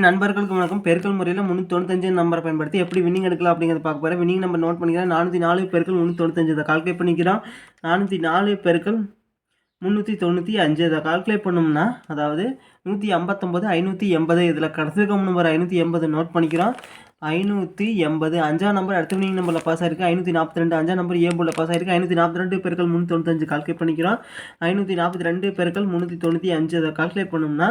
நண்பர்களுக்கு வணக்கம். பெருக்கல் முறையில் முந்நூற்றி தொண்ணூத்தஞ்சு நம்பரை பயன்படுத்தி எப்படி வின்னிங் எடுக்கலாம் அப்படிங்கிறத பார்க்க போகிறேன் வின்னிங் நம்பர் நோட் பண்ணிக்கிறேன். நானூற்றி நாலு பெருக்கள் முந்நூற்றி தொண்ணூத்தஞ்சு இதை கால்குலேட் பண்ணிக்கிறோம். நானூற்றி நாலு பெருக்கள் முந்நூற்றி தொண்ணூற்றி அஞ்சு இதை கால்குலேட் பண்ணோம்னா அதாவது நூற்றி ஐம்பத்தொம்போது ஐநூற்றி எண்பது. இதில் கடைசி நம்பர் ஐநூற்றி எண்பது நோட் பண்ணிக்கிறோம். ஐநூற்றி எண்பது அஞ்சாம் நம்பர் அடுத்த வினிங் நம்பரில் பாஸ் ஆயிருக்கு. ஐநூற்றி நாற்பத்தி ரெண்டு அஞ்சாம் நம்பர் ஏ பாஸ் ஆயிருக்கு. ஐநூற்றி நாற்பத்தி ரெண்டு பெருக்கள் முந்நூற்றி தொண்ணூத்தஞ்சு கால்குலேட் பண்ணிக்கிறோம். ஐநூற்றி நாற்பத்தி ரெண்டு பெருக்கள் முந்நூற்றி தொண்ணூற்றி அஞ்சு. அதை கால்குலேட் பண்ணோம்னா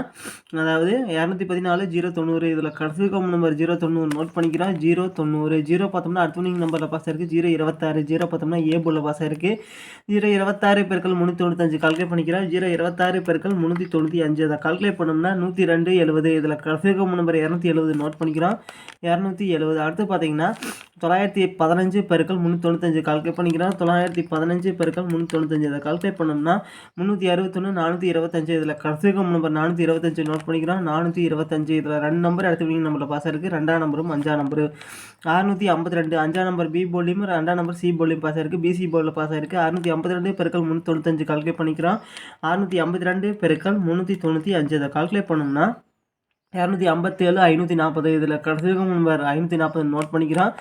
அதாவது இரநூத்தி பதினாலு ஜீரோ தொண்ணூறு. இதில் கடைசி நம்பர் ஜீரோ தொண்ணூறு நோட் பண்ணிக்கிறோம். ஜீரோ தொண்ணூறு. ஜீரோ பார்த்தோம்னா அடுத்த வினிங் நம்பரில் பாஸ் ஆயிருக்கு. ஜீரோ இருபத்தாறு. ஜீரோ பார்த்தோம்னா ஏ பாஸ் ஆயிருக்கு. ஜீரோ இருபத்தாறு பெருக்கள் முந்நூற்றி தொண்ணூத்தஞ்சு கால்குலேட் பண்ணிக்கிறோம். ஜீரோ இருபத்தாறு பெருக்கள் முந்நூற்றி தொண்ணூற்றி அஞ்சு. அதை கால்குலேட் பண்ணோம்னா நூற்றி ரெண்டு எழுபது இதில் கடைசி நம்பர் இரநூத்தி எழுபது நோட் பண்ணிக்கிறோம். இரநூத்தி எழுபது அடுத்து பார்த்தீங்கன்னா தொள்ளாயிரத்தி பதினஞ்சு பெருக்கள் முந்நூற்றி தொண்ணூத்தஞ்சு கால்குலேட் பண்ணிக்கிறோம். தொள்ளாயிரத்தி பதினஞ்சு பெருக்கள் முந்நூற்றி தொண்ணூத்தஞ்சு இதை கால்குலேட் பண்ணோம்னா முந்நூற்றி அறுபத்தொன்று நானூற்றி இருபத்தஞ்சு. இதில் கடைசிகம் நம்பர் நானூற்றி இருபத்தஞ்சு நோட் பண்ணிக்கிறோம். நானூற்றி இருபத்தஞ்சு. இதில் ரெண்டு நம்பர் அடுத்து வினிங் நம்பரில் பாஸ் இருக்குது ரெண்டாம் நம்பரும் அஞ்சாம் நம்பரு அறுநூற்றி ஐம்பத்தி ரெண்டு அஞ்சாம் நம்பர் பி போலியும் ரெண்டாம் நம்பர் சி போலியும் பாஸ் ஆயிருக்கு பிசி போர்டில் பாஸ் ஆயிருக்கு அறுநூற்றி ஐம்பத்தி ரெண்டு பெருக்கள் முந்நூற்றி தொண்ணூத்தஞ்சு கால்குலேட் பண்ணிக்கிறோம். அறுநூற்றி ஐம்பத்தி ரெண்டு பெருக்கள் முந்நூற்றி தொண்ணூற்றி அஞ்சு. இதை கால்குலேட் பண்ணோம்னா இரநூத்தி ஐம்பத்தேழு ஐநூற்றி நாற்பது இதில் கடைசி நம்பர் ஐநூற்றி நாற்பது நோட் பண்ணிக்கிறான்.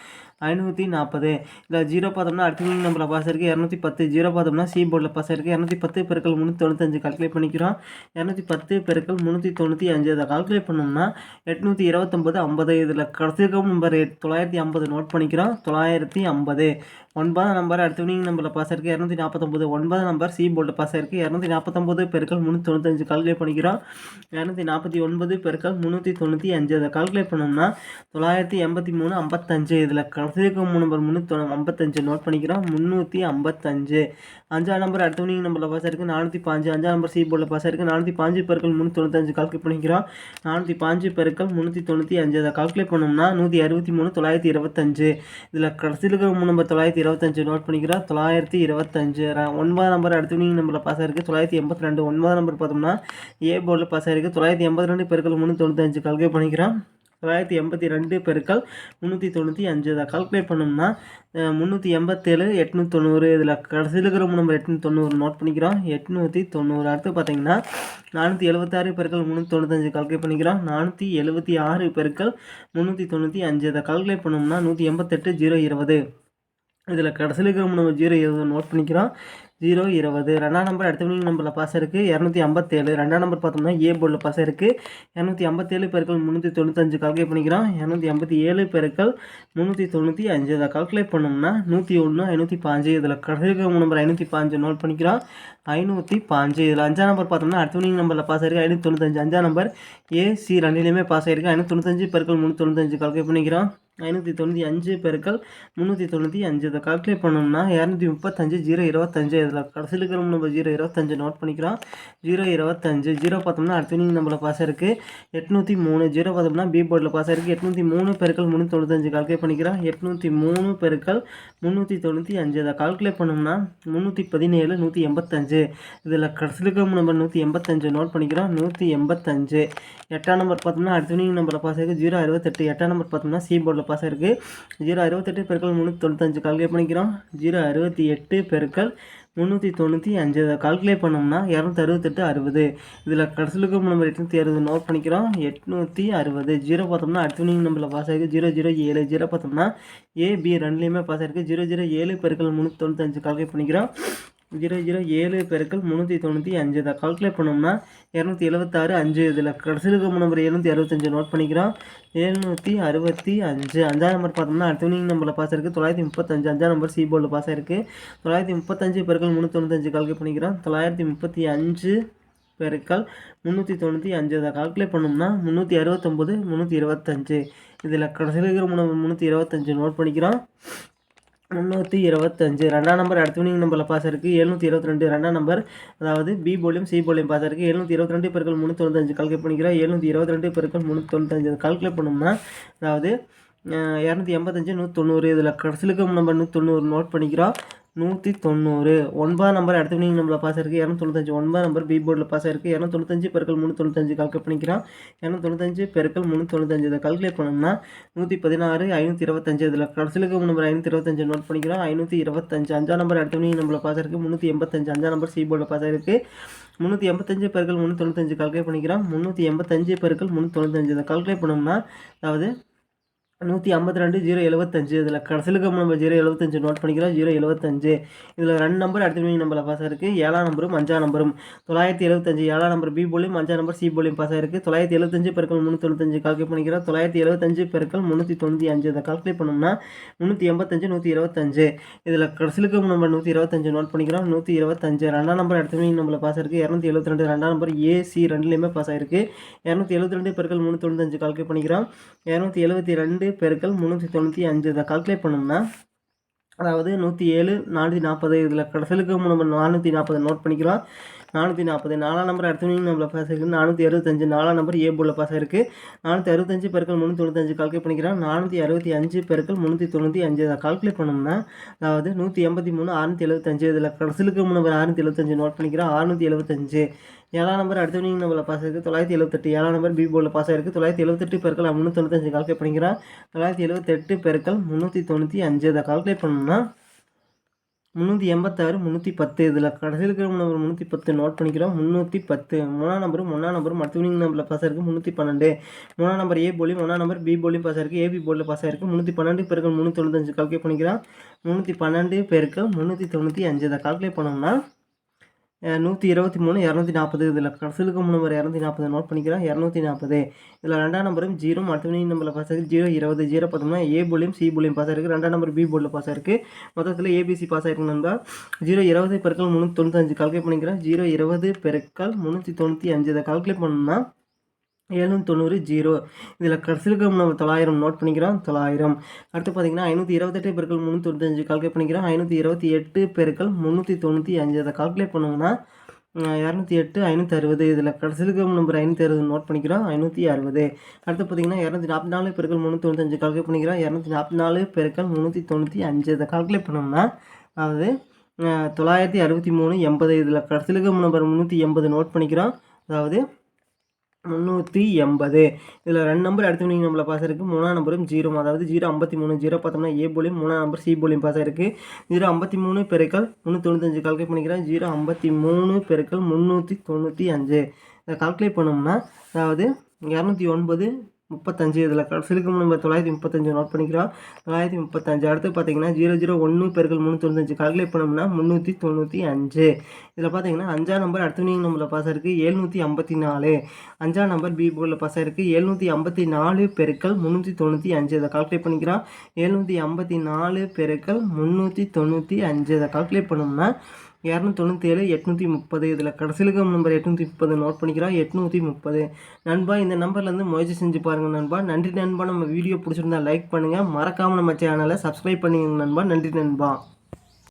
ஐநூற்றி நாற்பது இல்லை ஜீரோ பார்த்தோம்னா அடுத்த நம்பரில் பாஸ் இருக்குது இரநூத்தி பத்து. ஜீரோ பார்த்தோம்னா சி போர்டில் பாஸ் இருக்குது இரநூத்தி பத்து பெருக்கள் முந்நூற்றி தொண்ணூத்தஞ்சு கால்குலேட் பண்ணிக்கிறோம். இரநூத்தி பத்து பெருக்கள் முந்நூற்றி தொண்ணூற்றி அஞ்சு அதை கால்குலேட் பண்ணோம்னா எட்நூற்றி இருபத்தொம்பது ஐம்பது. இதில் கடைசி நம்பர் தொள்ளாயிரத்தி ஐம்பது நோட் பண்ணிக்கிறோம். தொள்ளாயிரத்தி ஐம்பது. ஒன்பதாம் நம்பர் அடுத்த வினிங் நம்பரில் பாஸ் இருக்குது இரநூத்தி நாற்பத்தொம்பது ஒன்பதாம் நம்பர் சி போர்டில் பாஸ் இருக்குது இரநூத்தி நாற்பத்தொம்பது பெருக்கள் முந்நூற்றி தொண்ணூத்தஞ்சு கால்குலேட் பண்ணிக்கிறோம். இரநூத்தி நாற்பத்தி ஒன்பது பெருக்கள் முந்நூற்றி தொண்ணூற்றி அஞ்சு அதை கால்குலேட் பண்ணோம்னா தொள்ளாயிரத்தி எண்பத்தி மூணு ஐம்பத்தஞ்சு. இதில் கடைசிக்கும் நம்பர் முந்நூற்றி ஐம்பத்தஞ்சு நோட் பண்ணிக்கிறோம். முந்நூற்றி ஐம்பத்தஞ்சு. அஞ்சாம் நம்பர் அடுத்த மணிக்கு நம்பரில் பாஸ் இருக்குது நானூற்றி பாஞ்சு. அஞ்சாம் நம்பர் சி போர்டில் பாஸ் இருக்குது நானூற்றி பாஞ்சு பெருக்கள் முந்நூற்றி தொண்ணூத்தஞ்சு. கால்குலேட் பண்ணிக்கிறோம். நானூற்றி பாஞ்சு பெருக்கள் முந்நூற்றி தொண்ணூற்றி அஞ்சு. அதை கால்குலேட் பண்ணோம்னா நூற்றி அறுபத்தி மூணு தொள்ளாயிரத்தி இருபத்தஞ்சு. இதில் கடைசியில் இருக்கிற நம்பர் தொள்ளாயிரத்தி இருபத்தஞ்சு நோட் பண்ணிக்கிறோம். தொள்ளாயிரத்தி இருபத்தஞ்சு. ஒன்பதாம் நம்பர் அடுத்த மணிக்கு நம்பரில் பாஸ் ஆயிருக்கு. தொள்ளாயிரத்தி எண்பத்தி ரெண்டு. ஒன்பதாம் நம்பர் பார்த்தோம்னா ஏ போர்டில் பாஸ் ஆயிருக்கு. தொள்ளாயிரத்தி எண்பத்தி ரெண்டு பெருக்கள் முந்நூற்றி தொண்ணூத்தஞ்சு. கால்குலேட் பண்ணிக்கிறோம். தொள்ளாயிரத்தி எண்பத்தி ரெண்டு பெருக்கள் முந்நூற்றி தொண்ணூற்றி அஞ்சு இதை கால்குலேட் பண்ணோம்னா முந்நூற்றி எண்பத்தேழு எட்நூற்றி தொண்ணூறு இதில் கடைசியில் இருக்கிற நம்ம எட்நூற்றி தொண்ணூறு நோட் பண்ணிக்கிறோம். எட்நூற்றி தொண்ணூறு அடுத்து பார்த்தீங்கன்னா நானூற்றி எழுபத்தாறு பெருக்கள் முந்நூற்றி தொண்ணூத்தஞ்சு கால்குலேட் பண்ணிக்கிறோம். நானூற்றி எழுபத்தி ஆறு பெருக்கள் முந்நூற்றி தொண்ணூற்றி அஞ்சு இதை கால்குலேட் பண்ணோம்னா நூற்றி எண்பத்தெட்டு ஜீரோ இருபது. இதில் கடைசியில் இருக்கிற நம்ம ஜீரோ இருபது நோட் பண்ணிக்கிறோம். ஜீரோ இருபது. ரெண்டாம் நம்பர் அடுத்த வினிங் நம்பரில் பாஸ் இருக்குது இரநூத்தி ஐம்பத்தேழு. ரெண்டாம் நம்பர் பார்த்தோம்னா ஏ போர்டில் பாஸ் இருக்குது இரநூத்தி ஐம்பத்தேழு பெருக்கள் முந்நூற்றி தொண்ணூத்தஞ்சு கால்குலேட் பண்ணிக்கிறோம். இரநூத்தி ஐம்பத்தி ஏழு பெருக்கள் முந்நூற்றி தொண்ணூற்றி அஞ்சு. இதை கால்குலேட் பண்ணோம்னா நூற்றி ஒன்று ஐநூற்றி பாஞ்சு. இதில் கடைசி நம்பர் ஐநூற்றி பாஞ்சு நோட் பண்ணிக்கிறோம். ஐநூற்றி பாஞ்சு. இதில் அஞ்சாம் நம்பர் பார்த்தோம்னா அடுத்த வினிங் நம்பரில் பாஸ் இருக்குது ஐநூற்றி தொண்ணூத்தஞ்சு. அஞ்சாம் நம்பர் ஏசி ரெண்டுலேயுமே பாஸ் ஆயிருக்கு. ஐநூற்றி தொண்ணூத்தஞ்சு பெருக்கள் முந்நூற்றி தொண்ணூத்தஞ்சு கால்குலேட் பண்ணிக்கிறோம். ஐநூற்றி தொண்ணூற்றி அஞ்சு பெருக்கள் முந்நூற்றி தொண்ணூற்றி அஞ்சு. இதை கால்குலேட் பண்ணோம்னா இரநூத்தி முப்பத்தஞ்சு ஜீரோ இருபத்தஞ்சு. இதில் கடைசியில் இருக்கிற நம்ம ஜீரோ இருபத்தஞ்சு நோட் பண்ணிக்கிறோம். ஜீரோ இருபத்தஞ்சு ஜீரோ பார்த்தோம்னா அடுத்த நீங்கள் நம்மள பாஸ் இருக்குது எட்நூற்றி மூணு ஜீரோ பார்த்தோம்னா பி போர்டில் பாஸ் இருக்குது எட்நூற்றி மூணு பெருக்கள் முந்நூற்றி தொண்ணூத்தஞ்சு கால்குலேட் பண்ணிக்கிறோம். எட்நூற்றி மூணு பெருக்கள் முந்நூற்றி தொண்ணூற்றி அஞ்சு அதை கால்குலேட் பண்ணோம்னா முந்நூற்றி பதினேழு நூற்றி எண்பத்தஞ்சு இதில் கடைசியில் இருக்கிற நம்பர் நூற்றி எண்பத்தஞ்சு நோட் பண்ணிக்கிறோம். நூற்றி எண்பத்தஞ்சு எட்டாம் நம்பர் பார்த்தோம்னா அடுத்த நீங்கள் நம்பரில் பாஸ் இருக்குது ஜீரோ அறுபத்தெட்டு. எட்டாம் நம்பர் பார்த்தோம்னா சி போர்டில் பாஸ் இருக்குது ஜீரோ அறுபத்தெட்டு பெருக்கள் முந்நூற்றி தொண்ணூத்தஞ்சு கால்குலேட் பண்ணிக்கிறோம். ஜீரோ அறுபத்தி எட்டு பெருக்கள் முந்நூற்றி தொண்ணூற்றி அஞ்சு. அதை கால்குலேட் பண்ணோம்னா இரநூத்தி அறுபத்தெட்டு அறுபது. இதில் கடைசிலுக்கு நம்பர் எட்நூற்றி அறுபது நோட் பண்ணிக்கிறோம். எட்நூற்றி அறுபது. ஜீரோ பார்த்தோம்னா அடுத்த வினிங் நம்பரில் பாஸ் ஆகிருக்கு ஜீரோ ஜீரோ ஏழு. ஜீரோ பார்த்தோம்னா ஏ பி ரெண்டுலேயுமே பாஸ் ஆகிருக்கு ஜீரோ ஜீரோ ஏழு பெருக்கள் முந்நூற்றி தொண்ணூத்தஞ்சு கால்குலேட் பண்ணிக்கிறோம். ஜீரோ ஜீரோ ஏழு பெருக்கள் முந்நூற்றி தொண்ணூற்றி அஞ்சு. இதை கால்குலேட் பண்ணோம்னா இரநூத்தி எழுபத்தாறு அஞ்சு. இதில் கடைசியில் இருக்க நம்பர் எழுநூற்றி அறுபத்தஞ்சு நோட் பண்ணிக்கிறோம். எழுநூற்றி அறுபத்தி அஞ்சு. அஞ்சாம் நம்பர் பார்த்தோம்னா அடுத்த வினிங் நம்பரில் பாஸ் இருக்குது தொள்ளாயிரத்தி முப்பத்தஞ்சு. அஞ்சாம் நம்பர் சி போர்டில் பாஸ் ஆயிருக்கு. தொள்ளாயிரத்தி முப்பத்தஞ்சு பெருக்கள் முந்நூற்றி தொண்ணூத்தஞ்சு கால்குலேட் பண்ணிக்கிறோம். தொள்ளாயிரத்தி முப்பத்தி அஞ்சு பெருக்கள் முந்நூற்றி தொண்ணூற்றி அஞ்சு. அதை கால்குலேட் பண்ணோம்னா முந்நூற்றி அறுபத்தொம்போது முந்நூற்றி இருபத்தஞ்சு. இதில் கடைசியில் இருக்கிற முந்நூற்றி இருபத்தஞ்சு நோட் பண்ணிக்கிறோம். முந்நூற்றி இருபத்தஞ்சு. ரெண்டாம் நம்பர் அடுத்த வினிங் நம்பரில் பாஸ் இருக்குது எழுநூற்றி இருபத்தி ரெண்டு. ரெண்டாம் நம்பர் அதாவது பி போலியும் சி போலியும் பாஸ் இருக்குது எழுநூற்றி இருபத்தி ரெண்டு பெருக்கள் முந்நூற்றி தொண்ணூத்தஞ்சு. கால்குலேட் பண்ணிக்கிறோம் எழுநூற்றி இருபத்தி ரெண்டு பெருக்கள் முந்நூற்றி தொண்ணூத்தஞ்சு. கால்குலேட் பண்ணோம்னா அதாவது இரநூத்தி எண்பத்தஞ்சு நூற்றி தொண்ணூறு இதில் கடைசிலுக்கு நம்பர் நூற்றி தொண்ணூறு நோட் பண்ணிக்கிறோம். நூற்றி தொண்ணூறு ஒன்பதாம் நம்பர் அடுத்த வினிங் நம்பரில் பாஸ் இருக்குது இரநூத்தொண்ணூத்தஞ்சு ஒன்பதாம் நம்பர் பி போர்டில் பாஸ் ஆயிருக்கு. இரநூத்தொண்ணூத்தஞ்சு பெருக்கள் முந்நூற்றொண்ணூத்தஞ்சு கால்குலேட் பண்ணிக்கிறோம். இரநூத்தொண்ணூத்தஞ்சு பெருக்கள் முந்நூற்றொண்ணூத்தஞ்சு இதை கால்குலேட் பண்ணோம்னா நூற்றி பதினாறு ஐநூற்றி இருபத்தஞ்சு இதில் கடைசிலுக்கு நம்பர் ஐநூற்றி இருபத்தஞ்சு நோட் பண்ணிக்கிறோம். ஐநூற்றி இருபத்தஞ்சு அஞ்சாம் நம்பர் அடுத்த வினிங் நம்பரில் பாஸ் இருக்குது முந்நூற்றி எண்பத்தஞ்சு அஞ்சாம் நம்பர் சி போர்டில் பாஸ் ஆயிருக்கு. முந்நூற்றி எண்பத்தஞ்சு பெருக்கள் முந்நூற்றொண்ணூத்தஞ்சு கால்குலேட் பண்ணிக்கிறோம். முந்நூற்றி எண்பத்தஞ்சு பெருக்கள் முந்நூற்றி தொண்ணூத்தஞ்சு இதை கால்குலேட் பண்ணோம்னா அதாவது நூற்றி ஐம்பத்தி ரெண்டு ஜீரோ எழுபத்தஞ்சு இதில் கடைசிலுக்கு நம்ம ஜீரோ எழுபத்தஞ்சு நோட் பண்ணிக்கிறோம். ஜீரோ எழுபத்தஞ்சு இதில் ரெண்டு நம்பர் அடுத்த மீனிங் நம்பரில் பாஸ் இருக்குது ஏழாம் நம்பரும் அஞ்சாம் நம்பரும் தொள்ளாயிரத்தி எழுபத்தஞ்சு ஏழாம் நம்பர் பி போலியும் அஞ்சாம் நம்பர் சி போலியும் பாஸ் ஆயிருக்கு. தொள்ளாயிரத்தி எழுபத்தஞ்சு பெருக்கள் முந்நூற்றி கால்குலேட் பண்ணிக்கிறோம். தொள்ளாயிரத்தி எழுபத்தஞ்சு பெருக்கள் முந்நூற்றி தொண்ணூற்றி அஞ்சு. இதை கால்குலேட் பண்ணோம்னா முந்நூற்றி எண்பத்தஞ்சு நூற்றி இருபத்தஞ்சு. இதில் கடைசிலுக்கு நம்ம நூற்றி இருபத்தஞ்சு நோட் பண்ணிக்கிறோம். நூற்றி இருபத்தஞ்சு. ரெண்டாம் நம்பர் அடுத்த மீனிங் நம்பரில் பாஸ் ஆயிருக்கு. இரநூத்தி எழுபத்தி ரெண்டு. ரெண்டாம் நம்பர் ஏசி ரெண்டுலேயுமே பாஸ் ஆயிருக்கு. இரநூத்தி எழுபத்தி ரெண்டு பெருக்கள் முந்நூற்றி தொண்ணூத்தஞ்சு கால்குலேட் பண்ணிக்கிறோம். இரநூத்தி எழுபத்தி ரெண்டு பெருக்கள் முந்நூற்றி தொண்ணூற்றி அஞ்சு. இதை கால்குலேட் பண்ணோம்னா அதாவது நூற்றி ஏழு நானூற்றி நாற்பது இதில் கடைசிலுக்கு நம்ம நானூற்றி நாற்பது நோட் பண்ணிக்கிறோம். நானூற்றி நாற்பது. நாலாம் நம்பர் அடுத்த மீனிங் நம்மள பாஸ் ஆகிருக்கு நானூற்றி அறுபத்தஞ்சு. நாலாம் நம்பர் ஏ பாஸ் இருக்குது நானூற்றி அறுபத்தஞ்சு பெருக்கள் முந்நூற்றி தொண்ணூத்தஞ்சு. கால்குலேட் பண்ணிக்கிறோம் நானூற்றி அறுபத்தி அஞ்சு பெருக்கள் முந்நூற்றி தொண்ணூற்றி அஞ்சு. அதை கால்குலேட் பண்ணோம்னா அதாவது நூற்றி எண்பத்தி மூணு அறுநூற்றி எழுபத்தஞ்சு. இதில் கடைசிலுக்கு நம்பர் அறுநூற்றி எழுபத்தஞ்சு நோட் பண்ணிக்கிறோம் அறுநூற்றி எழுபத்தஞ்சு. ஏழாம் நம்பர் அடுத்த வினிங் நம்பரில் பாஸ் ஆயிருக்கு. தொள்ளாயிரத்தி எழுபத்தெட்டு. ஏழாம் நம்பர் பி போர்டில் பாஸ் ஆயிருக்கு. தொள்ளாயிரத்தி எழுபத்தெட்டு பெருக்கள் முந்நூற்றி தொண்ணூத்தஞ்சு கால்குலேட் பண்ணிக்கிறேன். தொள்ளாயிரத்தி எழுபத்தெட்டு பெருக்கள் முந்நூற்றி தொண்ணூற்றி அஞ்சு. அதை கால்குலேட் பண்ணோம்னா முந்நூற்றி எண்பத்தாறு முந்நூற்றி பத்து. இதில் கடைசியில் இருக்கிற நம்பர் முந்நூற்றி பத்து நோட் பண்ணிக்கிறோம். முந்நூற்றி பத்து. மூணாம் நம்பரும் ஒன்றாம் நம்பரும் அடுத்த வினிங் நம்பரில் பாஸ் இருக்குது முந்நூற்றி பன்னெண்டு. மூணாம் நம்பர் ஏ போலியும் ஒன்றாம் நம்பர் பி போலியும் பாஸ் இருக்குது ஏபி போலில் பாஸ் இருக்குது முந்நூற்றி பன்னெண்டு பேருக்கு முந்நூற்றி தொண்ணூத்தஞ்சு. கால்குலேட் பண்ணிக்கிறோம். முந்நூற்றி பன்னெண்டு பேருக்கு முந்நூற்றி தொண்ணூற்றி அஞ்சு. இதை கால்குலேட் பண்ணோம்னா நூற்றி இருபத்தி மூணு இரநூத்தி நாற்பது இதில் கடைசிலுக்கு நம்பர் இரநூத்தி நாற்பது நோட் பண்ணிக்கிறோம் இரநூத்தி நாற்பது இதில் ரெண்டாம் நம்பரும் ஜீரோ அடுத்த மணி நம்பரில் பாஸ் ஆகிருக்கு ஜீரோ இருபது. ஜீரோ பார்த்தோம்னா ஏ போலியும் சி போலியும் பாஸ் ஆயிருக்கு. ரெண்டாம் நம்பர் பி போர்டில் பாஸ் ஆயிருக்கு. மொத்தத்தில் ஏபிசி பாஸ் ஆயிருக்கு நண்பா. ஜீரோ இருபது பெருக்கள் முந்நூற்றி தொண்ணூத்தஞ்சு. கால்குலேட் பண்ணிக்கிறேன். ஜீரோ இருபது பெருக்கள் முந்நூற்றி தொண்ணூற்றி அஞ்சு. இதை கால்குலேட் பண்ணோம்னா ஏழுநூத்தி தொண்ணூறு ஜீரோ. இதில் கடைசிலுக்கு நம்ம தொள்ளாயிரம் நோட் பண்ணிக்கிறோம். தொள்ளாயிரம். அடுத்து பார்த்தீங்கன்னா ஐநூற்றி இருபத்தெட்டு பெருக்கள் முந்நூற்றி தொண்ணூத்தஞ்சு கால்குலேட் பண்ணிக்கிறோம். ஐநூற்றி இருபத்தி எட்டு பெருக்கள் முந்நூற்றி தொண்ணூற்றி அஞ்சு. அதை கால்குலேட் பண்ணோம்னா இரநூத்தி எட்டு ஐநூற்றி அறுபது. இதில் கடைசிலுக்கு நம்பர் ஐநூற்றி அறுபது நோட் பண்ணிக்கிறோம். ஐநூற்றி அறுபது. அடுத்து பார்த்தீங்கன்னா இரநூத்தி நாற்பத்தி நாலு பெருக்கள் முந்நூற்றி தொண்ணூத்தஞ்சு கால்குலேட் பண்ணிக்கிறோம். இரநூத்தி நாற்பத்தி நாலு பெருக்கள் முந்நூற்றி தொண்ணூற்றி அஞ்சு. இதை கால்குலேட் பண்ணோம்னா அதாவது தொள்ளாயிரத்தி அறுபத்தி மூணு எண்பது. இதில் கடைசிலுக்கு நம்பர் முந்நூற்றி எண்பது நோட் பண்ணிக்கிறோம். அதாவது முந்நூற்றி எண்பது. இதில் ரெண்டு நம்பர் அடுத்த மணிக்கு நம்மள பாஸ் இருக்குது மூணாம் நம்பரும் ஜீரோ அதாவது ஜீரோ ஐம்பத்தி மூணு ஜீரோ பார்த்தோம்னா ஏ போலியும் மூணாம் நம்பர் சி போலியும் பாஸ் ஆயிருக்கு. ஜீரோ ஐம்பத்தி மூணு பெருக்கள் முந்நூற்றி தொண்ணூத்தஞ்சு கால்குலேட் பண்ணிக்கிறேன். ஜீரோ ஐம்பத்தி மூணு பெருக்கள் முந்நூற்றி தொண்ணூற்றி அஞ்சு. இதை கால்குலேட் பண்ணோம்னா அதாவது இரநூத்தி ஒன்பது முப்பத்தஞ்சு இதில் கடைசிலுக்கு நம்ம தொள்ளாயிரத்தி முப்பத்தஞ்சு நோட் பண்ணிக்கிறோம். தொள்ளாயிரத்தி முப்பத்தஞ்சு. அடுத்து பார்த்தீங்கன்னா ஜீரோ ஜீரோ ஒன்று பெருக்கள் முந்நூற்றி தொண்ணூத்தஞ்சு கால்குலேட் பண்ணோம்னா முந்நூற்றி தொண்ணூற்றி அஞ்சு. இதில் பார்த்தீங்கன்னா அஞ்சாம் நம்பர் அடுத்த நீங்கள் நம்பரில் பாஸ் ஆயிருக்கு எழுநூற்றி ஐம்பத்தி நாலு. அஞ்சாம் நம்பர் பி போர்டில் பாஸ் ஆயிருக்கு எழுநூற்றி ஐம்பத்தி நாலு பெருக்கள் முந்நூற்றி தொண்ணூற்றி அஞ்சு. இதை கால்குலேட் பண்ணிக்கிறோம். எழுநூற்றி ஐம்பத்தி நாலு பெருக்கள் முந்நூற்றி தொண்ணூற்றி அஞ்சு. இதை கால்குலேட் பண்ணோம்னா இரநூத்தி தொண்ணூற்றி ஏழு எட்நூற்றி முப்பது இதில் கடைசிலுக்கு நம்பர் எட்நூற்றி முப்பது நோட் பண்ணிக்கிறோம். எட்நூற்றி முப்பது நண்பா இந்த நம்பர்லேருந்து முயற்சி செஞ்சு பாருங்கள் நண்பா. நன்றி நண்பா. நம்ம வீடியோ பிடிச்சிருந்தா லைக் பண்ணுங்கள் மறக்காமல் நம்ம சேனலை சப்ஸ்கிரைப் பண்ணிங்க நண்பா. நன்றி நண்பா.